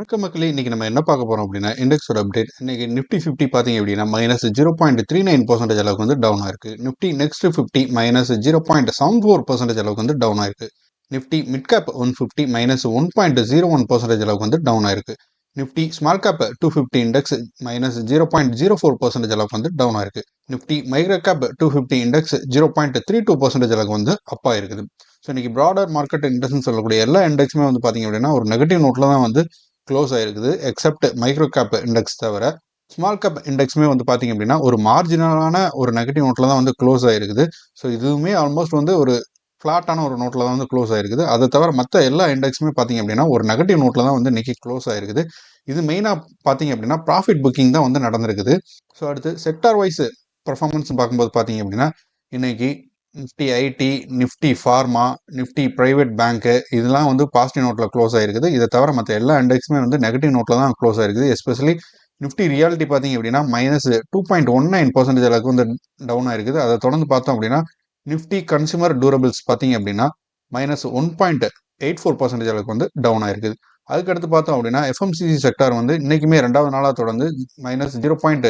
வணக்கம் மக்களே இன்னைக்கு நம்ம என்ன பார்க்க போறோம் அப்படின்னா இண்டெக்ஸோட அப்டேட் இன்னைக்கு நிஃப்டி ஃபிஃப்டி பார்த்தீங்க அப்படின்னா minus zero point three nine percentage அளவுக்கு வந்து டவுன் ஆயிருக்கு. Nifty next fifty minus zero point seven four percentage அளவுக்கு வந்து டவுன் ஆயிருக்கு. Nifty mid cap one fifty minus one point zero one percentage அளவுக்கு வந்து டவுன் ஆயிருக்கு. Nifty small cap two fifty index minus zero point zero four percentage அளவுக்கு வந்து down ஆயிருக்கு. Nifty micro cap two fifty index zero point three two percentage அளவுக்கு வந்து அப் ஆயிருக்குது. So இன்னைக்கு ப்ராடர் மார்க்கெட் இண்டெக்ஸ்னு சொல்லக்கூடிய எல்லா இண்டெக்ஸுமே வந்து பார்த்தீங்க அப்படின்னா ஒரு நெகட்டிவ் நோட்டில் தான் வந்து க்ளோஸ் ஆகிருக்குது எக்ஸப்ட் மைக்ரோ கேப் இண்டெக்ஸ் தவிர ஸ்மால் கேப் இண்டெக்ஸுமே வந்து பார்த்திங்க அப்படின்னா ஒரு மார்ஜினலான ஒரு நெகட்டிவ் நோட்டில் தான் வந்து க்ளோஸ் ஆகிருக்குது ஸோ இதுவுமே ஆல்மோஸ்ட் வந்து ஒரு ஃப்ளாட்டான ஒரு நோட்டில் தான் வந்து க்ளோஸ் ஆகிருக்குது அதை தவிர மற்ற எல்லா இண்டெக்ஸுமே பார்த்தீங்க அப்படின்னா ஒரு நெகட்டிவ் நோட்டில் தான் வந்து இன்றைக்கி க்ளோஸ் ஆகிருக்குது இது மெயினாக பார்த்தீங்க அப்படின்னா ப்ராஃபிட் புக்கிங் தான் வந்து நடந்திருக்குது. ஸோ அடுத்து செக்டார் வைஸ் பர்ஃபார்மன்ஸ் பார்க்கும்போது பார்த்தீங்க அப்படின்னா இன்றைக்கி Nifty IT Nifty pharma Nifty private bank இதெல்லாம் வந்து பாசிட்டிவ் நோட்டில் க்ளோஸ் ஆயிருக்குது. இதை தவிர மற்ற எல்லா இண்டெக்ஸுமே வந்து நெகட்டிவ் நோட்டில் தான் க்ளோஸ் ஆயிருக்குது. எஸ்பெஷலி நிஃப்டி ரியாலிட்டி பார்த்தீங்க அப்படின்னா minus two point one nine percentage அளவுக்கு வந்து டவுன் ஆயிருக்குது. அதை தொடர்ந்து பார்த்தோம் அப்படின்னா நிஃப்டி கன்சூமர் டூரபிள்ஸ் பார்த்தீங்க அப்படின்னா minus one point eight four percentage அளவுக்கு வந்து டவுன் ஆயிருக்குது. அதுக்கடுத்து பார்த்தோம் அப்படின்னா எஃப்எம்சிசி செக்டார் வந்து இன்றைக்குமே ரெண்டாவது நாளாக தொடர்ந்து minus zero point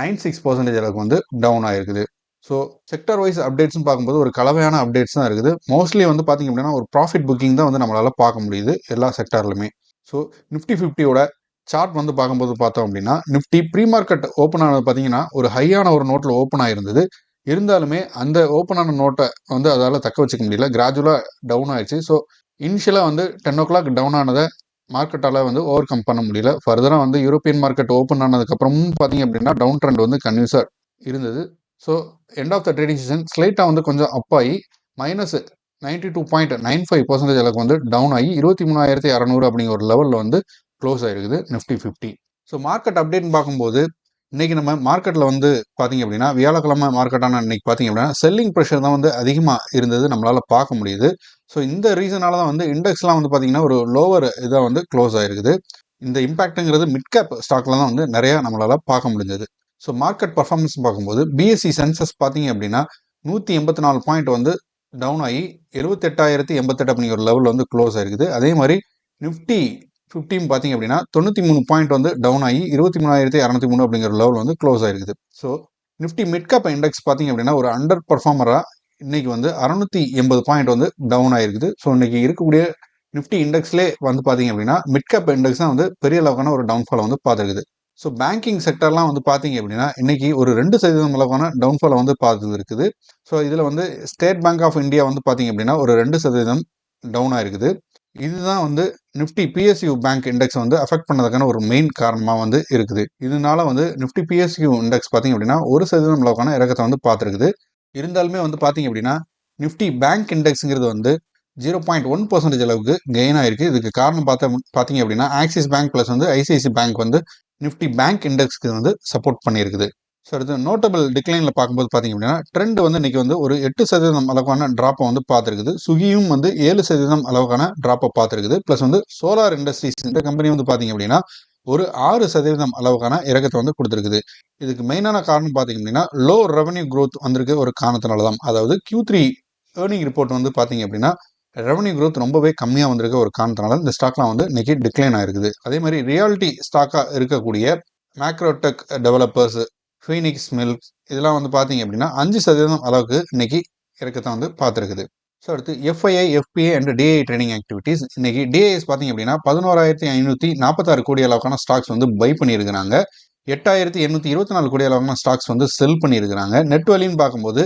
nine six percentage அளவுக்கு வந்து டவுன் ஆயிருக்குது. ஸோ செக்டர் வைஸ் அப்டேட்ஸ்னு பார்க்கும்போது ஒரு கலவையான அப்டேட்ஸ் தான் இருக்குது. மோஸ்ட்லி வந்து பார்த்தீங்க அப்படின்னா ஒரு ப்ராஃபிட் புக்கிங் தான் வந்து நம்மளால் பார்க்க முடியுது எல்லா செக்டார்லையுமே ஸோ நிஃப்டி ஃபிஃப்டியோட சார்ட் வந்து பார்க்கும்போது பார்த்தோம் அப்படின்னா நிஃப்டி ப்ரீ மார்க்கெட் ஓப்பன் ஆனது பார்த்தீங்கன்னா ஒரு ஹையான ஒரு நோட்டில் ஓப்பன் ஆயிருந்தது. இருந்தாலுமே அந்த ஓப்பனான நோட்டை வந்து அதால் தக்க வச்சுக்க முடியல. கிராஜுவலாக டவுன் ஆயிடுச்சு. ஸோ இனிஷியலாக வந்து டென் ஓ கிளாக் டவுன் ஆனதை மார்க்கெட்டால் வந்து ஓவர் கம் பண்ண முடியல. ஃபர்தராக வந்து யூரோப்பியன் மார்க்கெட் ஓப்பன் ஆனதுக்கப்புறமும் பார்த்தீங்க அப்படின்னா டவுன் ட்ரெண்ட் வந்து கன்யூஸாக இருந்தது. So end of the trading season ஸ்லைட்டாக வந்து கொஞ்சம் அப் ஆகி minus ninety two point nine five percentage அளவுக்கு வந்து டவுன் ஆகி இருபத்தி மூணாயிரத்தி அறநூறு அப்படிங்கிற ஒரு லெவலில் வந்து க்ளோஸ் ஆகிருக்குது நிஃப்டி ஃபிஃப்டி ஸோ மார்க்கெட் அப்டேட்னு பார்க்கும்போது இன்றைக்கி நம்ம மார்க்கெட்டில் வந்து பார்த்தீங்க அப்படின்னா வியாழக்கிழமை மார்க்கெட்டான இன்றைக்கி பார்த்தீங்க அப்படின்னா செல்லிங் ப்ரெஷர் தான் வந்து அதிகமாக இருந்தது நம்மளால் பார்க்க முடியுது. ஸோ இந்த ரீசனால தான் வந்து இண்டெக்ஸ்லாம் வந்து பார்த்தீங்கன்னா ஒரு லோவர் இதாக வந்து க்ளோஸ் ஆகிருக்குது இந்த இம்பேக்ட்டுங்கிறது மிட் கேப் ஸ்டாக்ல தான் வந்து நிறையா நம்மளால் பார்க்க முடிஞ்சது. ஸோ மார்க்கெட் பர்ஃபார்மன்ஸ் பார்க்கும்போது பிஎஸ்சி சென்சஸ் பார்த்தீங்க அப்படின்னா நூற்றி எண்பத்தி நாலு பாயிண்ட் வந்து டவுன் ஆகி எழுபத்தெட்டாயிரத்தி எண்பத்தெட்டு அப்படிங்கிற ஒரு லெவலில் வந்து க்ளோஸ் ஆயிருக்குது. அதே மாதிரி நிஃப்டி ஃபிஃப்டின் பார்த்தீங்க அப்படின்னா தொண்ணூற்றி மூணு பாயிண்ட் வந்து டவுன் ஆகி இருபத்தி மூணாயிரத்தி இரநூத்தி மூணு அப்படிங்கிற லெவல் வந்து க்ளோஸ் ஆயிருக்குது. ஸோ நிஃப்டி மிட்கப் இண்டெக்ஸ் பார்த்தீங்க அப்படின்னா ஒரு அண்டர் பர்ஃபார்மராக இன்னைக்கு வந்து அறநூற்றி எண்பது பாயிண்ட் வந்து டவுன் ஆயிருக்குது. ஸோ இன்னைக்கு இருக்கக்கூடிய நிஃப்டி இண்டெக்ஸ்லேயே வந்து பார்த்தீங்க அப்படின்னா மிட்கப் இண்டெக்ஸ் தான் வந்து பெரிய அளவுக்கான ஒரு டவுன்ஃபாலை வந்து பார்த்துருக்குது. ஸோ பேங்கிங் செக்டர்லாம் வந்து பார்த்தீங்க அப்படின்னா இன்னைக்கு ஒரு ரெண்டு சதவீதம் அளவான டவுன்ஃபாலை வந்து பார்த்து இருக்குது ஸோ இதில் வந்து ஸ்டேட் பேங்க் ஆஃப் இந்தியா வந்து பார்த்தீங்க அப்படின்னா ஒரு ரெண்டு சதவீதம் டவுன் ஆயிருக்குது. இதுதான் வந்து நிஃப்டி பிஎஸ்யூ பேங்க் இண்டெக்ஸ் வந்து அஃபெக்ட் பண்ணதுக்கான ஒரு மெயின் காரணமாக வந்து இருக்குது. இதனால வந்து நிஃப்டி பிஎஸ்யூ இண்டெக்ஸ் பார்த்தீங்க அப்படின்னா ஒரு சதவீதம் அளவுக்கான இறக்கத்தை வந்து பார்த்துருக்குது இருந்தாலுமே வந்து பார்த்தீங்க அப்படின்னா நிஃப்டி பேங்க் இண்டெக்ஸுங்கிறது வந்து ஜீரோ பாயிண்ட் ஒன் பர்சன்டேஜ் அளவுக்கு கெயின் ஆயிருக்கு. இதுக்கு காரணம் பார்த்த பார்த்தீங்க அப்படின்னா ஆக்சிஸ் பேங்க் ப்ளஸ் வந்து ஐசிஐசி பேங்க் வந்து நிஃப்டி பேங்க் இண்டெக்ஸ்க்கு வந்து சப்போர்ட் பண்ணியிருக்குது. ஸோ அடுத்து நோட்டபிள் டிக்ளைனில் பார்க்கும்போது பார்த்தீங்க அப்படின்னா ட்ரெண்ட் வந்து இன்னைக்கு வந்து ஒரு எட்டு சதவீதம் அளவுக்கான ட்ராப்பை வந்து பார்த்துருக்குது. சுகியும் வந்து ஏழு சதவீதம் அளவுக்கான ட்ராப்பை பார்த்துருக்குது. ப்ளஸ் வந்து சோலார் இண்டஸ்ட்ரீஸ் இந்த கம்பெனி வந்து பார்த்தீங்க அப்படின்னா ஒரு ஆறு சதவீதம் அளவுக்கான இறக்கத்தை வந்து கொடுத்துருக்குது. இதுக்கு மெயினான காரணம் பார்த்தீங்க அப்படின்னா லோ ரெவன்யூ க்ரோத் வந்திருக்கு ஒரு காரணத்தினால தான் அதாவது கியூ த்ரீ ஏர்னிங் ரிப்போர்ட் வந்து பார்த்தீங்க அப்படின்னா ரெவன்யூ க்ரோத் ரொம்பவே கம்மியாக வந்திருக்க ஒரு காரணத்தினால இந்த ஸ்டாக்லாம் வந்து இன்னைக்கு டிக்ளைன் ஆயிருக்குது. அதே மாதிரி ரியாலிட்டி ஸ்டாக்காக இருக்கக்கூடிய மேக்ரோடெக் டெவலப்பர்ஸ் ஃபீனிக்ஸ் மில்க் இதெல்லாம் வந்து பார்த்தீங்க அப்படின்னா அஞ்சு சதவீதம் அளவுக்கு இன்னைக்கு இறக்கத்தை வந்து பார்த்துருக்குது ஸோ அடுத்து FII FI and DI trading activities இன்னைக்கு டிஐஎஸ் பார்த்தீங்க அப்படின்னா பதினோராயிரத்தி ஐநூற்றி நாற்பத்தாறு கோடி அளவுக்கான ஸ்டாக்ஸ் வந்து பை பண்ணியிருக்கிறாங்க. எட்டாயிரத்தி எண்ணூற்றி இருபத்தி நாலு கோடி அளவுக்கான ஸ்டாக்ஸ் வந்து செல் பண்ணியிருக்கிறாங்க. நெட் வழின்னு பார்க்கும்போது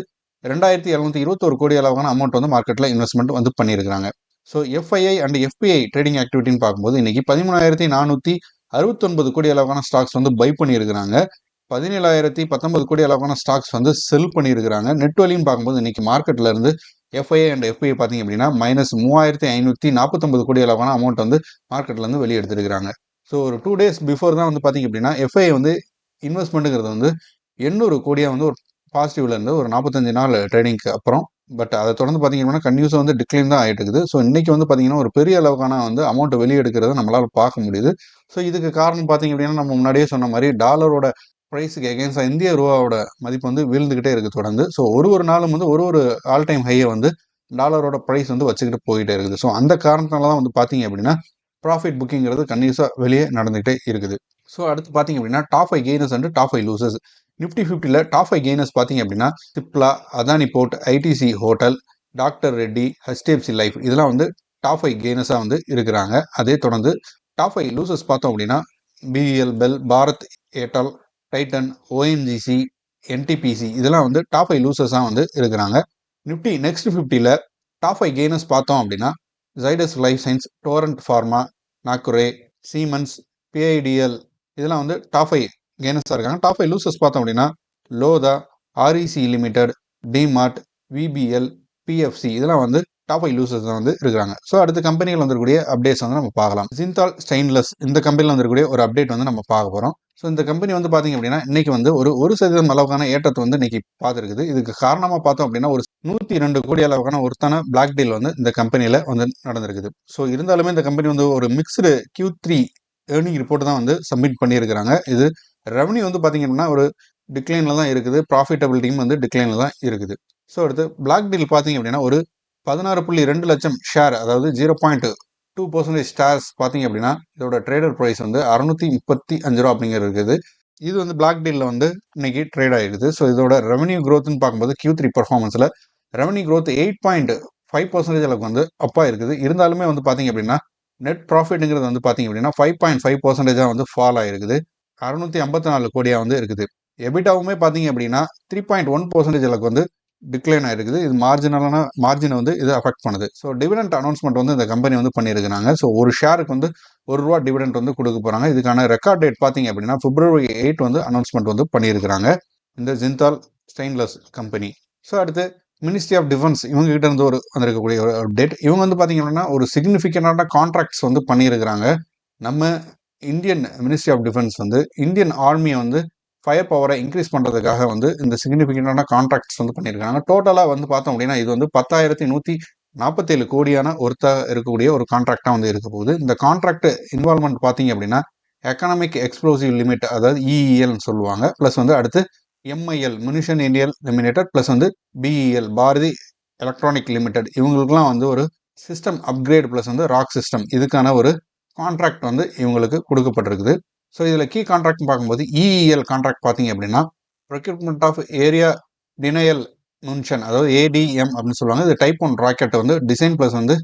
ரெண்டாயிரத்தி எழுநூத்தி இருபத்தொரு கோடி அளவான அமௌண்ட் வந்து மார்க்கெட்டில் இன்வெஸ்ட்மெண்ட் வந்து பண்ணியிருக்காங்க so FII and FI trading ஆக்டிவிட்டின்னு பார்க்கும்போது இன்னைக்கு பதிமூணாயிரத்தி நானூற்றி அறுபத்தொன்பது கோடி அளவான ஸ்டாக்ஸ் வந்து பை பண்ணியிருக்கிறாங்க. பதினேழாயிரத்தி பத்தொன்பது கோடி அளவான ஸ்டாக்ஸ் வந்து செல் பண்ணியிருக்கிறாங்க. நெட் வலின்னு பார்க்கும்போது இன்னைக்கு மார்க்கெட்ல இருந்து எஃப்ஐஐ அண்ட் எஃப்ஐ பார்த்தீங்க அப்படின்னா மைனஸ் மூவாயிரத்தி ஐநூற்றி நாற்பத்தொம்பது கோடி அளவான அமௌண்ட் வந்து மார்க்கெட்லேருந்து வெளியே எடுத்துருக்காங்க ஸோ ஒரு டூ டேஸ் பிஃபோர் தான் வந்து பார்த்தீங்க அப்படின்னா எஃப்ஐஐ வந்து இன்வெஸ்ட்மெண்ட்டுங்கிறது வந்து எண்ணூறு கோடியாக வந்து ஒரு பாசிட்டிவ்லேருந்து ஒரு நாற்பத்தஞ்சு நாள் ட்ரேடிங்க்கு அப்புறம். பட் அதை தொடர்ந்து பார்த்தீங்க அப்படின்னா கன்யூஸாக வந்து டிக்ளைன் தான் ஆகிட்டு இருக்குது. ஸோ இன்றைக்கி வந்து பார்த்தீங்கன்னா ஒரு பெரிய அளவுக்கான வந்து அமௌண்ட் வெளியெடுக்கிறத நம்மளால் பார்க்க முடியுது. ஸோ இதுக்கு காரணம் பார்த்தீங்க அப்படின்னா நம்ம முன்னாடியே சொன்ன மாதிரி டாலரோட ப்ரைஸுக்கு எகேன்ஸ்டாக இந்திய ரூபாவோட மதிப்பு வந்து வீழ்ந்துக்கிட்டே இருக்குது தொடர்ந்து. ஸோ ஒரு ஒரு நாளும் வந்து ஒரு ஒரு ஆல் டைம் ஹையை வந்து டாலரோட ப்ரைஸ் வந்து வச்சுக்கிட்டு போயிட்டே இருக்குது. ஸோ அந்த காரணத்தினால தான் வந்து பார்த்தீங்க அப்படின்னா ப்ராஃபிட் புக்கிங்கிறது கன்யூஸாக வெளியே நடந்துகிட்டே இருக்குது. ஸோ அடுத்து பார்த்தீங்க அப்படின்னா top five gainers and top five losers Nifty ஃபிஃப்டியில் டாப் ஃபைவ் கெய்னர்ஸ் பார்த்தீங்க அப்படின்னா Cipla Adani port ITC hotel doctor Reddy HDFC life இதெல்லாம் வந்து டாப் ஃபைவ் கெய்னர்ஸாக வந்து இருக்கிறாங்க. அதே தொடர்ந்து டாப் ஃபைவ் லூசர்ஸ் பார்த்தோம் அப்படின்னா BL BEL Bharat Airtel Titan ONGC NTPC இதெல்லாம் வந்து டாப் ஃபைவ் லூசர்ஸாக வந்து இருக்கிறாங்க. நிஃப்டி நெக்ஸ்ட் ஃபிஃப்டியில் டாப் ஃபைவ் கெய்னர்ஸ் பார்த்தோம் அப்படின்னா Zydus life science Torrent pharma நாக்குரே Siemens PIDL இதெல்லாம் வந்து டாப் ஃபைவ் கெய்னர்ஸாக இருக்காங்க. டாப் ஃபைவ் லூசர்ஸ் பார்த்தோம் அப்படின்னா Lodha REC limited DMart VBL PFC இதெல்லாம் வந்து டாப் ஃபைவ் லூசர்ஸ் வந்து இருக்கிறாங்க. ஸோ அடுத்த கம்பெனிகள் வந்துருக்கூடிய அப்டேட்ஸ் வந்து நம்ம பார்க்கலாம். ஜிந்தால் ஸ்டெயின்லெஸ் இந்த கம்பெனியில் வந்துருக்கூடிய ஒரு அப்டேட் வந்து நம்ம பார்க்க போகிறோம் ஸோ இந்த கம்பெனி வந்து பார்த்தீங்க அப்படின்னா இன்னைக்கு வந்து ஒரு ஒரு சதவீதம் அளவுக்கான ஏற்றத்தை வந்து இன்னைக்கு பார்த்துருக்குது. இதுக்கு காரணமாக பார்த்தோம் அப்படின்னா ஒரு நூற்றி ரெண்டு கோடி அளவுக்கான ஒருத்தான பிளாக் டீல் வந்து இந்த கம்பெனியில் வந்து நடந்திருக்குது. ஸோ இருந்தாலுமே இந்த கம்பெனி வந்து ஒரு mixed Q three earning report தான் வந்து சப்மிட் பண்ணியிருக்கிறாங்க. இது ரெவன்யூ வந்து பார்த்தீங்க அப்படின்னா ஒரு டிக்ளைனில் தான் இருக்குது. ப்ராஃபிட்டபிலிட்டியும் வந்து டிக்ளைனில் தான் இருக்குது. ஸோ அடுத்து பிளாக் டீல் பார்த்தீங்க அப்படின்னா ஒரு பதினாறு புள்ளி ரெண்டு லட்சம் ஷேர் அதாவது zero point two percentage stars பார்த்தீங்க அப்படின்னா இதோட ட்ரேடர் ப்ரைஸ் வந்து அறுநூத்தி முப்பத்தி அஞ்சு ரூபா அப்படிங்கிறது இருக்குது. இது வந்து பிளாக் டீலில் வந்து இன்னைக்கு ட்ரேட் ஆகிடுது ஸோ இதோட ரெவன்யூ க்ரோத்னு பார்க்கும்போது Q three பர்ஃபார்மன்ஸில் revenue growth eight point five percentage அளவுக்கு வந்து அப்பா இருக்குது. இருந்தாலுமே வந்து பார்த்தீங்க அப்படின்னா நெட் ப்ராஃபிட்டுங்கிறது வந்து பார்த்தீங்க அப்படின்னா ஃபைவ் பாயிண்ட் ஃபைவ் பர்சன்டேஜாக வந்து ஃபால் ஆகிருக்குது அறுநூற்றி ஐம்பத்தி நாலு கோடியாக வந்து இருக்குது. எபிட்டாவுமே பார்த்தீங்க அப்படின்னா த்ரீ பாயிண்ட் ஒன் பர்சன்டேஜ் அளவுக்கு வந்து டிக்ளைன் ஆகிருக்குது இது மார்ஜினலான மார்ஜினை வந்து இது அஃபெக்ட் பண்ணுது. ஸோ டிவிடெண்ட் அனௌன்ஸ்மெண்ட் வந்து இந்த கம்பெனி வந்து பண்ணியிருக்கிறாங்க. ஸோ ஒரு ஷேருக்கு வந்து ஒரு ரூபா டிவிடெண்ட் வந்து கொடுக்க போகிறாங்க இதுக்கான ரெக்கார்ட் டேட் பார்த்தீங்க அப்படின்னா பிப்ரவரி எயிட் வந்து அனௌன்ஸ்மெண்ட் வந்து பண்ணியிருக்கிறாங்க. இந்த ஜிந்தால் ஸ்டெயின்லெஸ் கம்பெனி ஸோ அடுத்து மினிஸ்ட்ரி ஆஃப் டிஃபென்ஸ் இவங்க கிட்ட இருந்து ஒரு வந்திருக்கக்கூடிய ஒரு அப்டேட் இவங்க வந்து பார்த்தீங்க அப்படின்னா ஒரு சிக்னிஃபிகண்டான கான்ட்ராக்ட்ஸ் வந்து பண்ணியிருக்கிறாங்க. நம்ம இந்தியன் மினிஸ்ட்ரி ஆஃப் டிஃபென்ஸ் வந்து இந்தியன் ஆர்மியை வந்து ஃபயர் பவரை இன்க்ரீஸ் பண்ணுறதுக்காக வந்து இந்த சிக்னிஃபிகண்டான கான்ட்ராக்ட்ஸ் வந்து பண்ணியிருக்காங்க. டோட்டலாக வந்து பார்த்தோம் அப்படின்னா இது வந்து பத்தாயிரத்தி நூற்றி நாற்பத்தேழு கோடியான ஒருத்தா இருக்கக்கூடிய ஒரு கான்ட்ராக்டாக வந்து இருக்க போகுது. இந்த கான்ட்ராக்ட் இன்வால்மெண்ட் பார்த்தீங்க அப்படின்னா எக்கனாமிக் எக்ஸ்ப்ளோசிவ் லிமிட் அதாவது இஇஎல்னு சொல்லுவாங்க. ப்ளஸ் வந்து அடுத்து MIL munition India limited plus வந்து பிஇஎல் பாரதி எலக்ட்ரானிக் லிமிடெட் இவங்களுக்குலாம் வந்து ஒரு சிஸ்டம் அப்கிரேட் ப்ளஸ் வந்து ராக் சிஸ்டம் இதுக்கான ஒரு கான்ட்ராக்ட் வந்து இவங்களுக்கு கொடுக்கப்பட்டிருக்குது. ஸோ இதில் கீ கான்ட்ராக்ட் பார்க்கும்போது இஇஎல் கான்ட்ராக்ட் பார்த்தீங்க அப்படின்னா procurement of area denial munition அதாவது ஏடிஎம் அப்படின்னு சொல்லுவாங்க. இது டைப் ஒன் ராக்கெட் வந்து டிசைன் ப்ளஸ் வந்து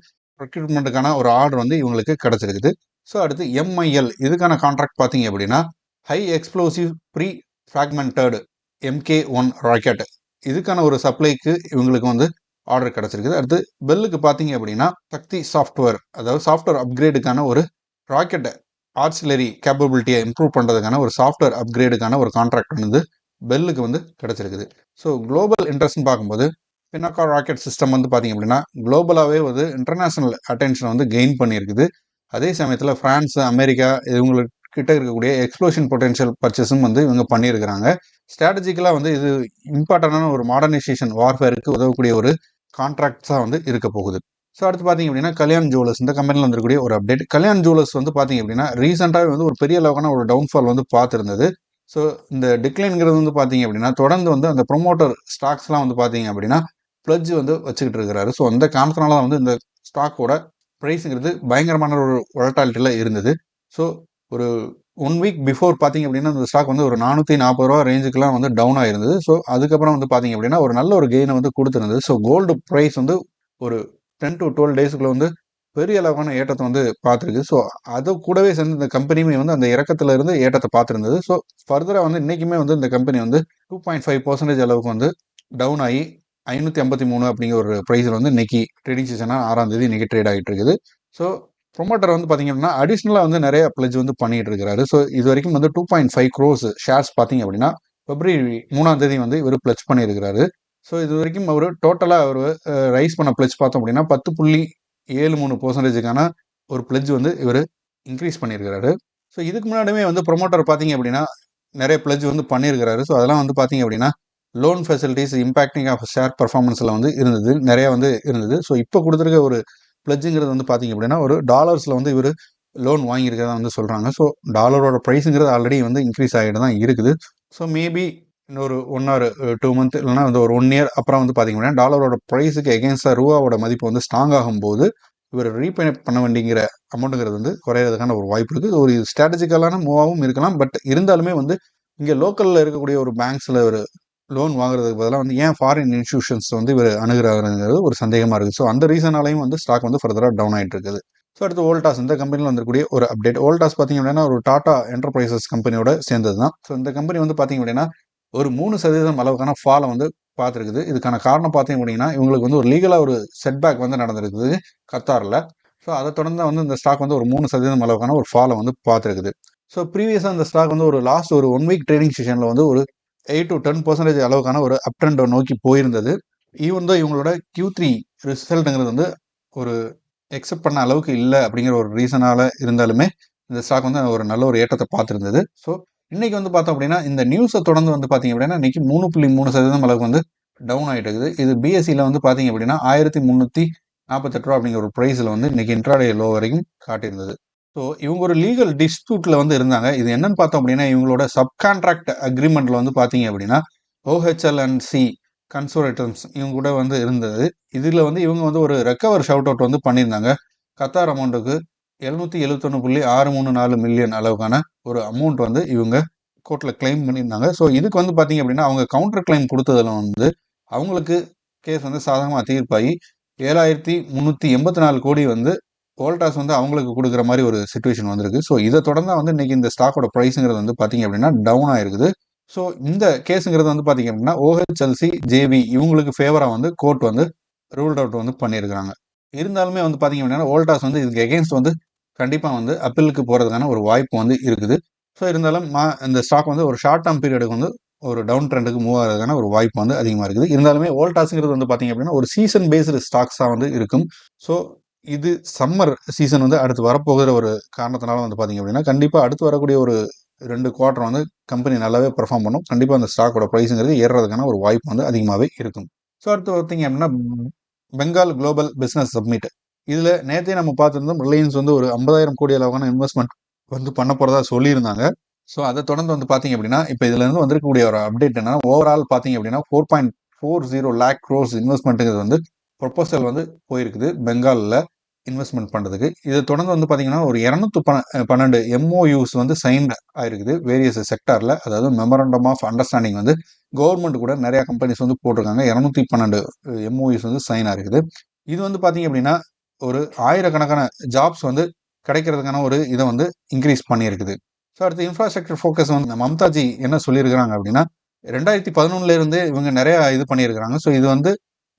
ப்ரொக்யூர்மெண்ட்டுக்கான ஒரு ஆர்டர் வந்து இவங்களுக்கு கிடச்சிருக்குது. ஸோ அடுத்து எம்ஐஎல் இதுக்கான கான்ட்ராக்ட் பார்த்தீங்க அப்படின்னா high explosive pre fragmented MK one rocket இதுக்கான ஒரு சப்ளைக்கு இவங்களுக்கு வந்து ஆர்டர் கிடச்சிருக்குது. அடுத்து பெல்லுக்கு பார்த்தீங்க அப்படின்னா சக்தி சாஃப்ட்வேர் அதாவது சாஃப்ட்வேர் அப்கிரேடுக்கான ஒரு ராக்கெட் ஆர்சிலரி கேப்பபிலிட்டியை இம்ப்ரூவ் பண்ணுறதுக்கான ஒரு சாஃப்ட்வேர் அப்கிரேடுக்கான ஒரு கான்ட்ராக்ட் வந்து பெல்லுக்கு வந்து கிடச்சிருக்குது. ஸோ குளோபல் இன்ட்ரெஸ்ட்னு பார்க்கும்போது பினாக்கா ராக்கெட் சிஸ்டம் வந்து பார்த்தீங்க அப்படின்னா குளோபலாகவே வந்து இன்டர்நேஷனல் அட்டென்ஷன் வந்து கெயின் பண்ணியிருக்குது. அதே சமயத்தில் ஃப்ரான்ஸ் அமெரிக்கா இவங்களுக்கு கிட்ட இருக்கக்கூடிய எக்ஸ்ப்ளோஷன் பொட்டென்ஷியல் பர்ச்சேஸும் வந்து இவங்க பண்ணியிருக்கிறாங்க. ஸ்ட்ராட்டஜிக்கலாக வந்து இது இம்பார்ட்டண்டான ஒரு மாடர்னைசேஷன் வார்ஃபேருக்கு உதவக்கூடிய ஒரு கான்ட்ராக்ட்ஸாக வந்து இருக்க போகுது. ஸோ அடுத்து பார்த்தீங்க அப்படின்னா கல்யாண் ஜுவல்லர்ஸ் இந்த கம்பெனியில் வந்துருக்கூடிய ஒரு அப்டேட் கல்யாண் ஜுவலர்ஸ் வந்து பார்த்தீங்க அப்படின்னா ரீசெண்டாக வந்து ஒரு பெரிய அளவுக்கான ஒரு டவுன்ஃபால் வந்து பார்த்துருந்தது. ஸோ இந்த டிக்ளைன்ங்கிறது வந்து பார்த்தீங்க அப்படின்னா தொடர்ந்து வந்து அந்த ப்ரொமோட்டர் ஸ்டாக்ஸ்லாம் வந்து பார்த்தீங்க அப்படின்னா பிளட்ஜ் வந்து வச்சுக்கிட்டு இருக்கிறாரு. ஸோ அந்த காரணத்தினால தான் வந்து இந்த ஸ்டாக்கோட ப்ரைஸுங்கிறது பயங்கரமான ஒரு ஒலட்டாலிட்டியில் இருந்தது. ஸோ ஒரு ஒன் வீக் பிஃபோர் பார்த்தீங்க அப்படின்னா அந்த ஸ்டாக் வந்து ஒரு நானூற்றி நாற்பது ரூபா ரேஞ்சுக்குலாம் வந்து டவுன் ஆயிருந்தது. ஸோ அதுக்கப்புறம் வந்து பார்த்தீங்க அப்படின்னா ஒரு நல்ல ஒரு கெயினை வந்து கொடுத்துருந்தது. ஸோ கோல்டு ப்ரைஸ் வந்து ஒரு டென் டு டுவெல் டேஸுக்குள்ள வந்து பெரிய அளவான ஏற்றத்தை வந்து பார்த்துருக்கு. ஸோ அது கூடவே சேர்ந்து இந்த கம்பெனியுமே வந்து அந்த இறக்கத்துல இருந்து ஏற்றத்தை பார்த்துருந்தது. ஸோ ஃபர்தராக வந்து இன்றைக்குமே வந்து இந்த கம்பெனி வந்து டூ பாயிண்ட் ஃபைவ் பர்சன்டேஜ் அளவுக்கு வந்து டவுன் ஆகி ஐநூற்றி ஐம்பத்தி மூணு அப்படிங்கிற ஒரு ப்ரைஸில் வந்து இன்னைக்கு ட்ரேடிங் சீசனாக ஆறாம் தேதி இன்னைக்கு ட்ரேட் ஆகிட்டு இருக்குது. ஸோ ப்ரொமோட்டர் வந்து பார்த்தீங்கன்னா அப்படின்னா அடிஷ்னலாக வந்து நிறைய பிளஜ் வந்து பண்ணிட்டு இருக்காரு ஸோ இது வரைக்கும் வந்து two point five crores shares பார்த்தீங்க அப்படின்னா பிப்ரவரி மூணாம் தேதி வந்து இவர் பிளச் பண்ணியிருக்கிறாரு ஸோ இது வரைக்கும் அவர் டோட்டலாக அவர் ரைஸ் பண்ண பிளச் பார்த்தோம் அப்படின்னா பத்து புள்ளி ஏழு மூணு பர்சன்டேஜுக்கான ஒரு பிளஜ் வந்து இவர் இன்க்ரீஸ் பண்ணியிருக்கிறாரு ஸோ இதுக்கு முன்னாடியுமே வந்து ப்ரொமோட்டர் பார்த்தீங்க அப்படின்னா நிறைய பிளஜ் வந்து பண்ணியிருக்கிறாரு ஸோ அதெல்லாம் வந்து பார்த்தீங்க அப்படின்னா loan facilities impacting of share பர்ஃபார்மன்ஸில் வந்து இருந்தது நிறைய வந்து இருந்தது. ஸோ இப்போ கொடுத்துருக்க ஒரு பிளட்ஜுங்கிறது வந்து பார்த்தீங்க அப்படின்னா ஒரு டாலர்ஸில் வந்து இவர் லோன் வாங்கியிருக்கிறதா வந்து சொல்கிறாங்க ஸோ டாலரோட ப்ரைஸுங்கிறது ஆல்ரெடி வந்து இன்க்ரீஸ் ஆகிட்டு தான் இருக்குது. ஸோ மேபி இன்னொரு ஒன் ஆர் டூ மந்த் இல்லைனா வந்து ஒரு ஒன் இயர் அப்புறம் வந்து பார்த்தீங்க அப்படின்னா டாலரோட ப்ரைஸுக்கு எகேன்ஸ்டாக ரூபாவோட மதிப்பு வந்து ஸ்ட்ராங் ஆகும்போது இவர் ரீபே பண்ண வேண்டிங்கிற அமௌண்ட்டுங்கிறது வந்து குறையிறதுக்கான ஒரு வாய்ப்பு இருக்குது. ஒரு ஸ்ட்ராட்டஜிக்கலான மூவாகவும் இருக்கலாம். பட் இருந்தாலுமே வந்து இங்கே லோக்கலில் இருக்கக்கூடிய ஒரு பேங்க்ஸில் ஒரு லோன் வாங்குறதுக்கு பதிலாக வந்து ஏன் ஃபாரின் இன்ஸ்டியூஷன்ஸ் வந்து இவர் அணுகிறாருங்கிறது ஒரு சந்தேகமாக இருக்குது. ஸோ அந்த ரீசனாலையும் வந்து ஸ்டாக் வந்து ஃபர்தராக டவுன் ஆகிட்டு இருக்குது ஸோ அடுத்து ஓல்டாஸ் இந்த கம்பெனியில் வந்துக்கூடிய ஒரு அப்டேட் ஓல்டாஸ் பார்த்தீங்க அப்படின்னா ஒரு டாடா என்டர்பிரைசஸ் கம்பெனியோட சேர்ந்தது தான் ஸோ இந்த கம்பெனி வந்து பார்த்தீங்க அப்படின்னா ஒரு மூணு சதவீதம் அளவுக்கான ஃபாலை வந்து பார்த்துருக்குது இதுக்கான காரணம் பார்த்தீங்க அப்படின்னா இவங்களுக்கு வந்து ஒரு லீகலாக ஒரு செட்பேக் வந்து நடந்திருக்குது கத்தாரில். ஸோ அதை தொடர்ந்து வந்து இந்த ஸ்டாக் வந்து ஒரு மூணு சதவீதம் அளவுக்கான ஒரு ஃபாலை வந்து பார்த்துருக்குது ஸோ ப்ரீவியஸாக அந்த ஸ்டாக் வந்து ஒரு லாஸ்ட் ஒரு ஒன் வீக் ட்ரேடிங் செஷனில் வந்து ஒரு எயிட் டு டென் பர்சன்டேஜ் அளவுக்கான ஒரு அப் ட்ரெண்டை நோக்கி போயிருந்தது. ஈவன் தான் இவங்களோட கியூ த்ரீ ரிசல்ட்டுங்கிறது வந்து ஒரு எக்ஸெப்ட் பண்ண அளவுக்கு இல்லை அப்படிங்கிற ஒரு ரீசனால் இருந்தாலுமே இந்த ஸ்டாக் வந்து ஒரு நல்ல ஒரு ஏற்றத்தை பார்த்துருந்தது. ஸோ இன்னைக்கு வந்து பார்த்தோம் அப்படின்னா இந்த நியூஸை தொடர்ந்து வந்து பார்த்தீங்க அப்படின்னா இன்னைக்கு மூணு புள்ளி மூணு சதவீதம் அளவுக்கு வந்து டவுன் ஆகிட்டு இருக்குது. இது பிஎஸ்சியில் வந்து பார்த்தீங்க அப்படின்னா ஆயிரத்தி முந்நூற்றி நாற்பத்தெட்டு ரூபா அப்படிங்கிற ஒரு ப்ரைஸில் வந்து இன்னைக்கு இன்ட்ராடே லோ வரைக்கும் காட்டியிருந்தது. ஸோ இவங்க ஒரு லீகல் டிஸ்பியூட்டில் வந்து இருந்தாங்க. இது என்னன்னு பார்த்தோம் அப்படின்னா இவங்களோட சப்கான்ட்ராக்ட் அக்ரிமெண்ட்டில் வந்து பார்த்தீங்க அப்படின்னா ஓஹெச்எல் அண்ட் சி கன்சோரேட்டம்ஸ் இவங்க கூட வந்து இருந்தது. இதில் வந்து இவங்க வந்து ஒரு ரெக்கவர் ஷவுட் அவுட் வந்து பண்ணியிருந்தாங்க. கத்தார் அமௌண்ட்டுக்கு எழுநூற்றி எழுபத்தொன்று புள்ளி ஆறு மூணு நாலு மில்லியன் அளவுக்கான ஒரு அமௌண்ட் வந்து இவங்க கோர்ட்டில் கிளைம் பண்ணியிருந்தாங்க. ஸோ இதுக்கு வந்து பார்த்தீங்க அப்படின்னா அவங்க கவுண்டர் கிளைம் கொடுத்ததில் வந்து அவங்களுக்கு கேஸ் வந்து சாதகமாக தீர்ப்பாகி ஏழாயிரத்தி முந்நூற்றி எண்பத்தி நாலு கோடி வந்து கோல்டாஸ் வந்து அவங்களுக்கு கொடுக்குற மாதிரி ஒரு சுச்சுவேஷன் வந்திருக்கு. ஸோ இதை தொடர்ந்து வந்து இன்றைக்கி இந்த ஸ்டாக்கோட ப்ரைஸுங்கிறது வந்து பார்த்தீங்க அப்படின்னா டவுன் ஆயிருக்குது ஸோ இந்த கேஸுங்கிறது வந்து பார்த்தீங்க அப்படின்னா ஓஹெச்எல்சி ஜேவி இவங்களுக்கு ஃபேவராக வந்து கோர்ட் வந்து ரூல்ட் அவுட் வந்து பண்ணியிருக்கிறாங்க இருந்தாலுமே வந்து பார்த்தீங்க அப்படின்னா ஓல்டாஸ் வந்து இதுக்கு எகேன்ஸ்ட் வந்து கண்டிப்பாக வந்து அப்பீலுக்கு போகிறதுக்கான ஒரு வாய்ப்பு வந்து இருக்குது. ஸோ இருந்தாலும் மா இந்த ஸ்டாக் வந்து ஒரு ஷார்ட் டேர்ம் பீரியடுக்கு வந்து ஒரு டவுன் ட்ரெண்டுக்கு மூவ் ஆகிறதுக்கான ஒரு வாய்ப்பு வந்து அதிகமாக இருக்குது. இருந்தாலுமே ஓல்டாஸுங்கிறது வந்து பார்த்தீங்க அப்படின்னா ஒரு சீசன் பேஸ்டு ஸ்டாக்ஸாக வந்து இருக்கும். ஸோ இது சம்மர் சீசன் வந்து அடுத்து வரப்போகிற ஒரு காரணத்தினால வந்து பார்த்தீங்க அப்படின்னா கண்டிப்பாக அடுத்து வரக்கூடிய ஒரு ரெண்டு குவார்டர் வந்து கம்பெனி நல்லாவே பெர்ஃபார்ம் பண்ணும். கண்டிப்பாக அந்த ஸ்டாக்கோட ப்ரைஸுங்கிறது ஏறுறதுக்கான ஒரு வாய்ப்பு வந்து அதிகமாகவே இருக்கும். ஸோ அடுத்து பார்த்தீங்க அப்படின்னா பெங்கால் குளோபல் பிஸ்னஸ் சப்மிட் இதில் நேற்றே நம்ம பார்த்துருந்தோம் ரிலையன்ஸ் வந்து ஒரு ஐம்பதாயிரம் கோடி அளவான இன்வெஸ்ட்மெண்ட் வந்து பண்ண போகிறதா சொல்லியிருந்தாங்க. ஸோ அதை தொடர்ந்து வந்து பார்த்தீங்க அப்படின்னா இப்போ இதுலேருந்து வந்திருக்கக்கூடிய ஒரு அப்டேட் என்னன்னா ஓவரால் பார்த்தீங்க அப்படின்னா four point four zero lakh crores இன்வெஸ்ட்மெண்ட்டுங்கிறது வந்து ப்ரொப்போசல் வந்து போயிருக்குது. பெங்காலில் இன்வெஸ்ட்மெண்ட் பண்ணுறதுக்கு இதை தொடர்ந்து வந்து பார்த்தீங்கன்னா ஒரு இரநூத்தி பன பன்னெண்டு எம்ஓயூஸ் வந்து சைன் ஆயிருக்குது. வேரியஸ் செக்டாரில் அதாவது மெமரண்டம் ஆஃப் அண்டர்ஸ்டாண்டிங் வந்து கவர்மெண்ட் கூட நிறையா கம்பெனிஸ் வந்து போட்டிருக்காங்க. இரநூத்தி பன்னெண்டு எம்ஓயூஸ் வந்து சைன் ஆயிருக்குது. இது வந்து பார்த்தீங்க அப்படின்னா ஒரு ஆயிரக்கணக்கான ஜாப்ஸ் வந்து கிடைக்கிறதுக்கான ஒரு இதை வந்து இன்க்ரீஸ் பண்ணியிருக்குது. ஸோ அடுத்து இன்ஃப்ராஸ்ட்ரக்சர் ஃபோக்கஸ் வந்து மம்தாஜி என்ன சொல்லியிருக்கிறாங்க அப்படின்னா ரெண்டாயிரத்தி பதினொன்னுலேருந்து இவங்க நிறையா இது பண்ணியிருக்கிறாங்க. ஸோ இது வந்து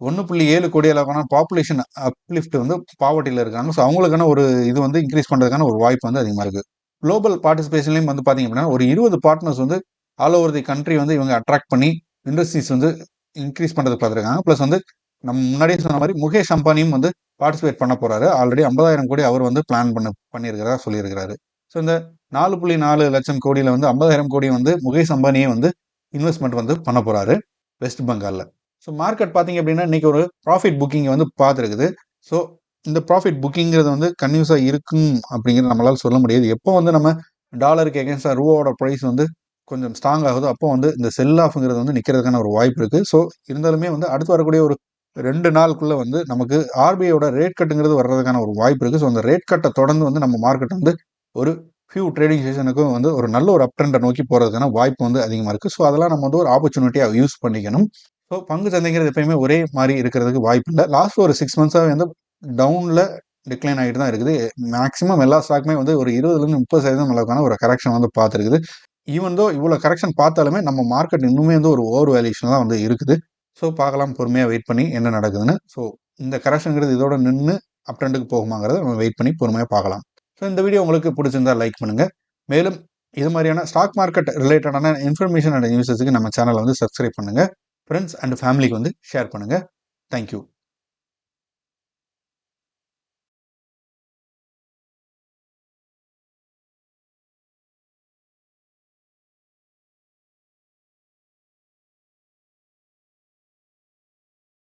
ஒன்று புள்ளி ஏழு கோடி அளவுக்கான பாப்புலேஷன் அப்லிஃப்ட் வந்து பாவர்ட்டியில் இருக்காங்க. ஸோ அவங்களுக்கான ஒரு இது வந்து இன்க்ரீஸ் பண்ணுறதுக்கான ஒரு வாய்ப்பு வந்து அதிகமாக இருக்குது குளோபல் பார்ட்டிசிபேஷன்லையும் வந்து பார்த்திங்க அப்படின்னா ஒரு இருபது பார்ட்னர்ஸ் வந்து ஆல் ஓவர் தி கண்ட்ரி வந்து இவங்க அட்ராக்ட் பண்ணி இண்டஸ்ட்ரீஸ் வந்து இன்க்ரீஸ் பண்ணுறது பார்த்துருக்காங்க. ப்ளஸ் வந்து நம்ம முன்னாடியே சொன்ன மாதிரி முகேஷ் அம்பானியும் வந்து பார்ட்டிசிபேட் பண்ண போகிறாரு ஆல்ரெடி ஐம்பதாயிரம் கோடி அவர் வந்து பிளான் பண்ண பண்ணியிருக்கிறதா சொல்லியிருக்கிறாரு. ஸோ இந்த நாலு புள்ளி நாலு லட்சம் கோடியில் வந்து ஐம்பதாயிரம் கோடி வந்து முகேஷ் அம்பானியே வந்து இன்வெஸ்ட்மெண்ட் வந்து பண்ண போகிறாரு வெஸ்ட் பெங்காலில் ஸோ மார்க்கெட் பார்த்தீங்க அப்படின்னா இன்றைக்கி ஒரு ப்ராஃபிட் புக்கிங் வந்து பார்த்துருக்குது ஸோ இந்த ப்ராஃபிட் புக்கிங்கிறது வந்து கன்யூஸாக இருக்கும் அப்படிங்கிறது நம்மளால் சொல்ல முடியாது. எப்போ வந்து நம்ம டாலருக்கு எகேன்ஸ்டாக ரூபாவோட ப்ரைஸ் வந்து கொஞ்சம் ஸ்ட்ராங் ஆகுதோ அப்போ வந்து இந்த செல் ஆஃப்ங்கிறது வந்து நிற்கிறதுக்கான ஒரு வாய்ப்பு இருக்குது ஸோ இருந்தாலுமே வந்து அடுத்து வரக்கூடிய ஒரு ரெண்டு நாளுக்குள்ளே வந்து நமக்கு ஆர்பிஐயோட ரேட் கட்டுங்கிறது வர்றதுக்கான ஒரு வாய்ப்பு இருக்குது ஸோ அந்த ரேட் கட்டை தொடர்ந்து வந்து நம்ம மார்க்கெட் வந்து ஒரு ஃபியூ ட்ரேடிங் செஷனுக்கும் வந்து ஒரு நல்ல ஒரு அப் ட்ரெண்டை நோக்கி போகிறதுக்கான வாய்ப்பு வந்து அதிகமாக இருக்குது ஸோ அதெல்லாம் நம்ம வந்து ஒரு ஆப்பர்ச்சுனிட்டியாக யூஸ் பண்ணிக்கணும். ஸோ பங்கு சந்தைங்கிறது எப்பயுமே ஒரே மாதிரி இருக்கிறதுக்கு வாய்ப்பு இல்லை. லாஸ்ட் ஒரு சிக்ஸ் மந்த்ஸாக வந்து டவுனில் டிக்ளைன் ஆகிட்டு தான் இருக்குது. மேக்ஸிமம் எல்லா ஸ்டாக்குமே வந்து ஒரு இருபதுலேருந்து முப்பது சதவீதம் அளவுக்கான ஒரு கரெக்ஷன் வந்து பார்த்துருக்குது. ஈவன் தோ இவ்வளோ கரெக்ஷன் பார்த்தாலுமே நம்ம மார்க்கெட் இன்னுமே வந்து ஒரு ஓவர் வேல்யூஷன் தான் வந்து இருக்குது. ஸோ பார்க்கலாம் பொறுமையாக வெயிட் பண்ணி என்ன நடக்குதுன்னு. ஸோ இந்த கரெக்ஷனுங்கிறது இதோட நின்று அப்டெண்டுக்கு போகுமாங்கிறத நம்ம வெயிட் பண்ணி பொறுமையாக பார்க்கலாம். ஸோ இந்த வீடியோ உங்களுக்கு பிடிச்சிருந்தா லைக் பண்ணுங்கள் மேலும் இது மாதிரியான ஸ்டாக் மார்க்கெட் ரிலேட்டடான இன்ஃபர்மேஷன் அண்ட் நியூஸஸுக்கு நம்ம சேனலை வந்து சப்ஸ்கிரைப் பண்ணுங்கள் ஃப்ரெண்ட்ஸ் அண்ட் ஃபேமிலிக்கு வந்து ஷேர் பண்ணுங்கள் தேங்க்யூ